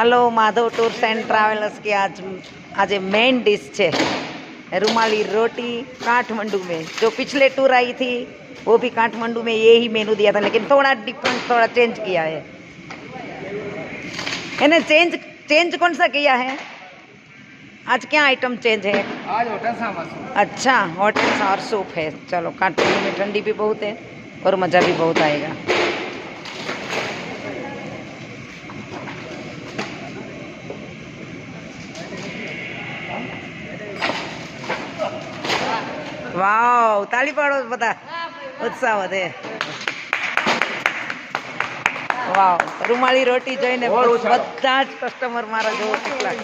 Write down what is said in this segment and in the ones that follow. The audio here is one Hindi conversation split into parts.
Hello Madhav tours and travellers की आज आज मेन डिश है रुमाली रोटी काठमांडू में। जो पिछले टूर आई थी वो भी काठमांडू में ये ही मेनू दिया था लेकिन थोड़ा डिफरेंट थोड़ा चेंज किया है। इन्हें चेंज चेंज कौन सा किया है? आज क्या आइटम चेंज है? आज होटल अच्छा हॉट एंड सावर सूप है। चलो काठमांडू में ठंडी भी बहुत है और मज़ा भी बहुत आएगा। વાવ તાલી પાડો બધા. ઉત્સાહ વધે. વાવ રૂમાળી રોટી જોઈને બધા જ કસ્ટમર મારા જોવો કેટલા.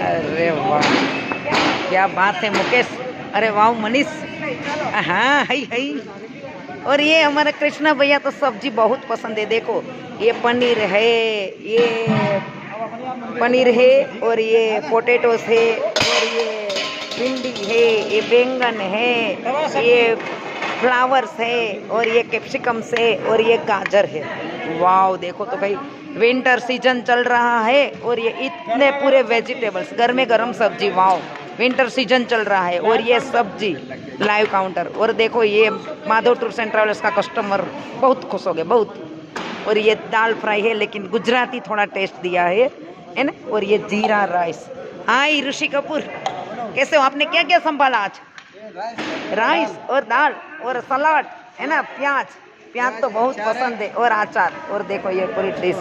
અરે વાહ. ક્યાં બાત હે મુકેશ? અરે વાવ મનીષ. હા હઈ હઈ. और ये हमारे कृष्णा भैया तो सब्ज़ी बहुत पसंद है। देखो, ये पनीर है, ये पनीर है और ये पोटैटोस है और ये भिंडी है, ये बैंगन है, ये फ्लावर्स है और ये कैप्सिकम्स है और ये गाजर है। वाव देखो तो भाई विंटर सीज़न चल रहा है और ये इतने पूरे वेजिटेबल्स गर्मे गर्म सब्ज़ी वाव विंटर सीज़न चल रहा है और ये सब्ज़ी लाइव काउंटर और देखो ये माधव टूर्स एंड ट्रैवल्स का कस्टमर बहुत खुश हो गए, बहुत। और ये दाल फ्राई है, लेकिन गुजराती थोड़ा टेस्ट दिया है है ना? और ये जीरा राइस हाय, ऋषि कपूर, कैसे हो? आपने क्या क्या संभाला आज? राइस और दाल और सलाद है ना? प्याज। प्याज तो बहुत पसंद है और अचार। और देखो ये पूरी डिश